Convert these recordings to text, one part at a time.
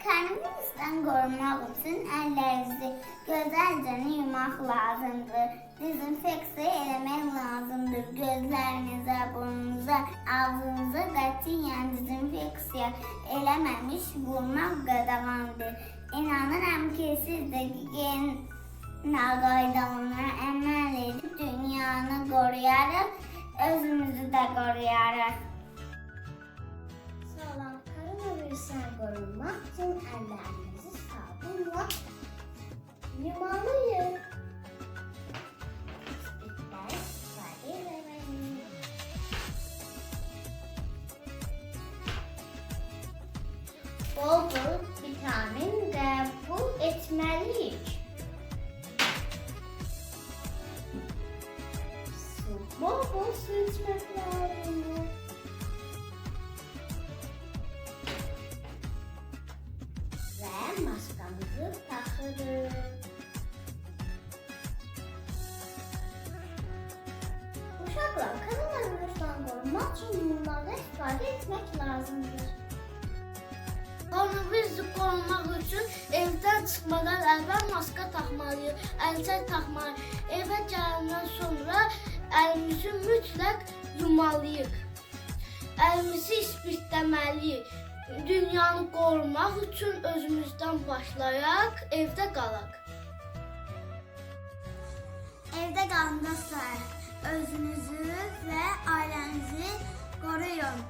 Koronavirüsdən qorunmaq üçün əllərinizi gözəlcə yumaq lazımdır. Dezinfeksiya eləmək lazımdır. Gözlərinizə, burnunuza, ağzınıza qətiyyən dezinfeksiya eləməmiş vurmaq qadağandır. İnanıram ki, siz də gigiyena qaydalarına əməl edib dünyanı qoruyarıq, özümüzü də qoruyarıq. Koronavirüsten korunmak için ellerinizi sabunla edemeyin. Bol bol vitamin kabul etmeliyiz. Bol bol su içmek lazım. Maskamızı takırız. Uşaklar koronavirüsten korunmak için bunlardan istifade etmek lazımdır. Koronavirüsü korumaq üçün evdən çıxmadan əvvəl maska taxmalıyıq, əlcək taxmalıyıq. Evə gələndən sonra əlimizi mütləq yumalıyıq. Əlimizi ispirtləməliyik. Dünyanı qorumaq üçün özümüzdən başlayaq, evdə qalaq. Evdə qalın dostlar. Özünüzü və ailənizi qoruyun.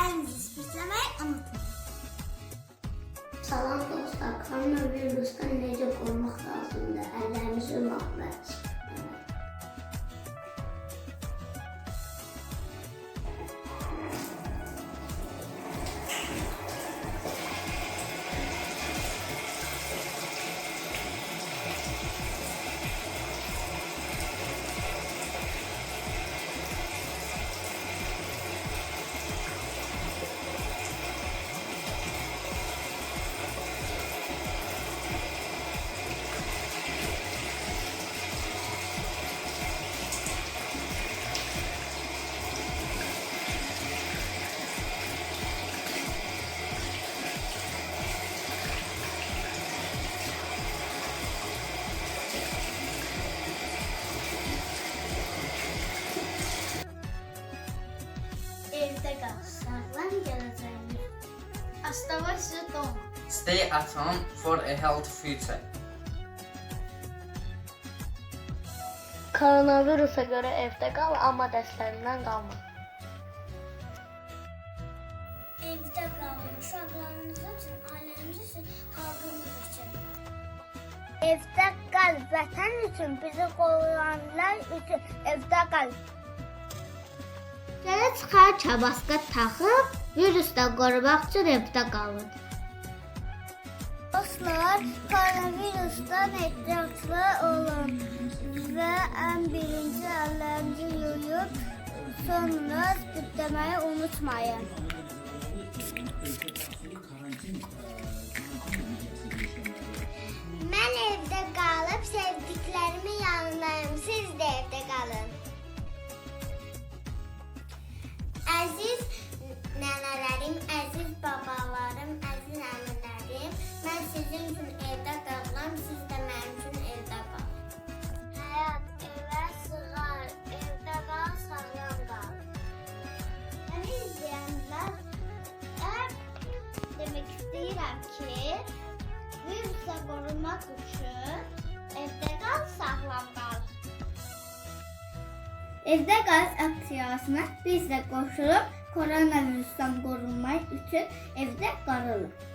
Əlinizi ispirtləməyi unutmayın. Salam dostlar, koronavirüsten necə qorunmaq lazımdır? Əllərimizi yumaq Sağlam gələcəyini. Оставайся дома. Stay at home for a healthy future. Koronavirusa görə evdə qal, amma dərslərindən qalma. Evdə qalın. Uşaqlarınız üçün, ailəniz üçün, xalqınız üçün. Evdə qal, vətən üçün, bizi qoruyanlar üçün evdə qal. Gələ çıxar çabaska taxıb, virusdan qorumaq üçün evdə qalın. Dostlar, koronavirüsdən ehtiyatlı olun və ən birinci əllərinizi yuyub, sonra spirtləməyi unutmayın. Ki, virusla qorunmaq üçün evdə qal, sağlam qal. Evdə qal aksiyasına biz də qoşulub koronavirusdan qorunmaq üçün evdə qalırıq.